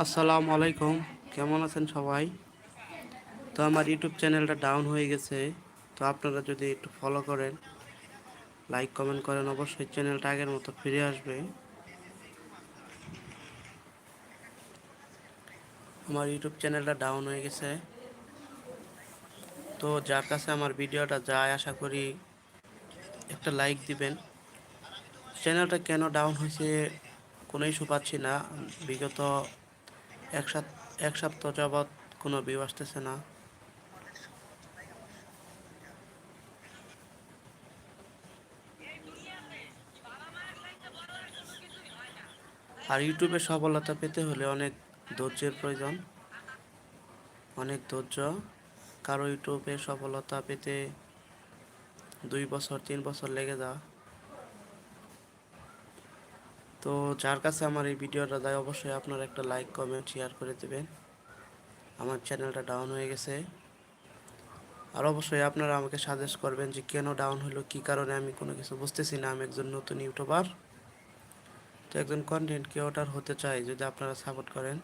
আসসালামু আলাইকুম। কেমন আছেন সবাই? তো আমার ইউটিউব চ্যানেলটা ডাউন হয়ে গেছে, তো আপনারা যদি একটু ফলো করেন লাইক কমেন্ট করেন, অবশ্যই চ্যানেলটা আগের মতো ফিরে আসবে। আমার ইউটিউব চ্যানেলটা ডাউন হয়ে গেছে। তো যার কাছে আমার ভিডিওটা যায়, আশা করি একটা লাইক দিবেন। চ্যানেলটা কেন ডাউন হয়েছে কোনো ইস্যু পাচ্ছি না। বিগত এক এক সপ্তাহ যাবৎ কোনো ভিউ আসতেছে না। আর ইউটিউবে সফলতা পেতে হলে অনেক ধৈর্যের প্রয়োজন। অনেক ধৈর্য। কারও ইউটিউবে সফলতা পেতে দুই বছর, তিন বছর লেগে যা তো যার কাছে আমার এই ভিডিওটা দেয়, অবশ্যই আপনারা একটা লাইক কমেন্ট শেয়ার করে দেবেন। আমার চ্যানেলটা ডাউন হয়ে গেছে। আর অবশ্যই আপনারা আমাকে সাজেস্ট করবেন যে কেন ডাউন হলো, কি কারণে আমি কোনো কিছু বুঝতেছি না, আমি একজন নতুন ইউটিউবার তো একজন কন্টেন্ট ক্রিয়েটর হতে চাই, যদি আপনারা সাপোর্ট করেন।